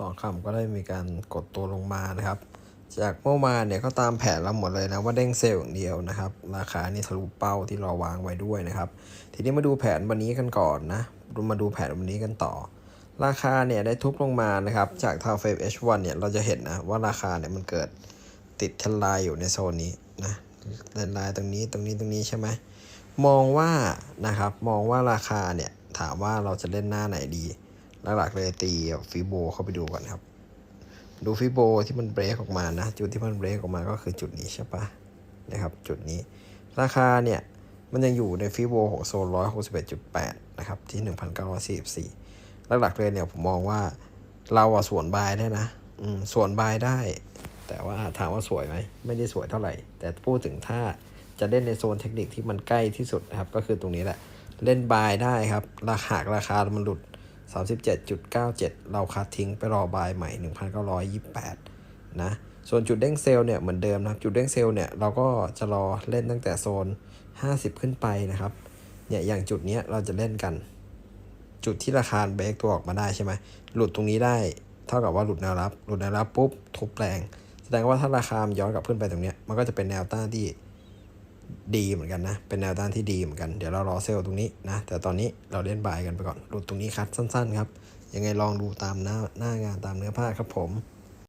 ทองคำก็ได้มีการกดตัวลงมานะครับ จากเมื่อวานเนี่ยก็ตามแผนเราหมดเลยนะว่าเด้งเซลล์อย่างเดียวนะครับ ราคานี่ทะลุเป้าที่เราวางไว้ด้วยนะครับ ทีนี้มาดูแผนวันนี้กันก่อนนะมาดูแผนวันนี้กันต่อ ราคาเนี่ยได้ทุบลงมานะครับ จากทางเฟรม H1 เนี่ยเราจะเห็นนะว่าราคาเนี่ยมันเกิดติดเทนไลน์อยู่ในโซนนี้นะเทนไลน์ตรงนี้ตรงนี้ตรงนี้ใช่ไหมมองว่านะครับมองว่าราคาเนี่ยถามว่าเราจะเล่นหน้าไหนดี หลักๆเลยตีฟีโบเข้าไปดูก่อนครับ ดูฟิโบที่มันเบรกออกมานะ จุดที่มันเบรกออกมาก็คือจุดนี้ใช่ปะนะครับ จุดนี้ ราคาเนี่ยมันยังอยู่ในฟิโบของโซน161.8 นะครับ ที่ 1,944หลักๆเลยเนี่ยผมมองว่าเราอะส่วนบายได้นะ อืมสวนบายได้ แต่ว่าถามว่าสวยไหม ไม่ได้สวยเท่าไหร่ แต่พูดถึงถ้าจะเล่นในโซนเทคนิคที่มันใกล้ที่สุดนะครับ ก็คือตรงนี้แหละ เล่นบายได้ครับ ราคาราคา มันหลุด 37.97 เราคัดทิ้งไปรอบายใหม่ 1,928 นะ ส่วนจุดเด้งเซลล์เนี่ยเหมือนเดิมนะครับ จุดเด้งเซลล์เนี่ยเราก็จะรอเล่นตั้งแต่โซน 50 ขึ้นไปนะครับ เนี่ยอย่างจุดเนี้ยเราจะเล่นกัน จุดที่ราคาเบรกตัวออกมาได้ใช่ไหม หลุดตรงนี้ได้ เท่ากับว่าหลุดแนวรับ หลุดแนวรับปุ๊บทุบแรง แสดงว่าถ้าราคาย้อนกลับขึ้นไปตรงเนี้ยมันก็จะเป็นแนวต้านที่ ดีเหมือนกันนะ เป็นแนวต้านที่ดีเหมือนกัน เดี๋ยวเรารอเซลล์ตรงนี้นะ แต่ตอนนี้เราเล่นบายกันไปก่อน หลุดตรงนี้คัดสั้น ๆ ครับ ยังไงลองดูตามหน้าหน้างานตามเนื้อผ้าครับผม